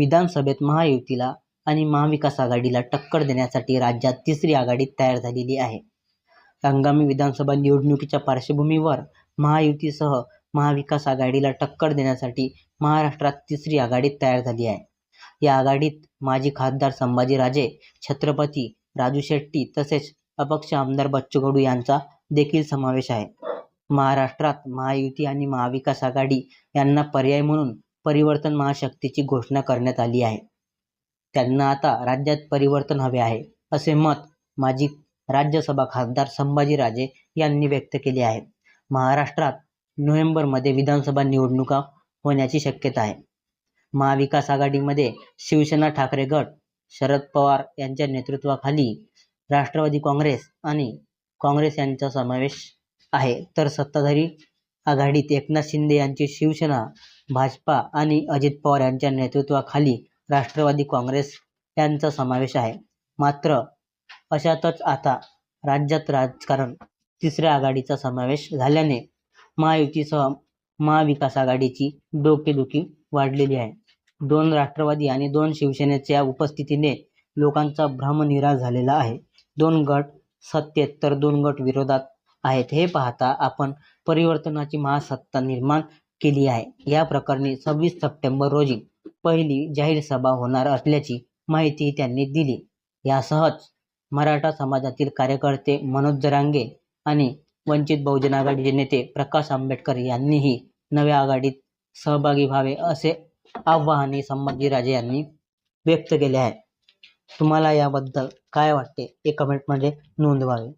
विधानसभेत महायुतीला आणि महाविकास आघाडीला टक्कर देण्यासाठी राज्यात तिसरी आघाडी तयार झालेली आहे. आगामी विधानसभा निवडणुकीच्या पार्श्वभूमीवर महायुतीसह महाविकास आघाडीला टक्कर देण्यासाठी महाराष्ट्रात तिसरी आघाडी तयार झाली आहे. या आघाडीत माजी खासदार संभाजीराजे छत्रपती राजू शेट्टी तसेच अपक्ष आमदार बच्चू कडू यांचा देखील समावेश आहे. महाराष्ट्रात महायुती आणि महाविकास आघाडी यांना पर्याय म्हणून परिवर्तन महाशक्तीची घोषणा करण्यात आली आहे. त्यांना आता राज्यात परिवर्तन हवे आहे, असे मत माजी राज्यसभा खासदार संभाजीराजे यांनी व्यक्त केले आहे. महाराष्ट्रात नोव्हेंबरमध्ये विधानसभा निवडणुका होण्याची शक्यता आहे. महाविकास आघाडीमध्ये शिवसेना ठाकरे गट, शरद पवार यांच्या नेतृत्वाखाली राष्ट्रवादी काँग्रेस आणि काँग्रेस यांचा समावेश आहे तर सत्ताधारी आघाडीत एकनाथ शिंदे यांची शिवसेना, भाजपा आणि अजित पवार यांच्या नेतृत्वाखाली राष्ट्रवादी काँग्रेस यांचा समावेश आहे. मात्र अशातच आता राज्यात राजकारण तिसऱ्या आघाडीचा समावेश झाल्याने महायुतीसह महाविकास आघाडीची डोकेदुखी वाढलेली आहे. दोन राष्ट्रवादी आणि दोन शिवसेनेच्या उपस्थितीने लोकांचा भ्रमनिराश झालेला आहे. दोन गट सत्तेत तर दोन गट विरोधात आहेत हे पाहता आपण परिवर्तनाची महासत्ता निर्माण केली आहे. या प्रकरणी सव्वीस सप्टेंबर रोजी पहिली जाहीर सभा होणार असल्याची माहितीही त्यांनी दिली. यासहच मराठा समाजातील कार्यकर्ते मनोज जरांगे आणि वंचित बहुजन आघाडीचे नेते प्रकाश आंबेडकर यांनीही नव्या आघाडीत सहभागी व्हावे असे आवाहनही संभाजीराजे यांनी व्यक्त केले आहे. तुम्हाला याबद्दल काय वाटते हे कमेंटमध्ये नोंदवावे.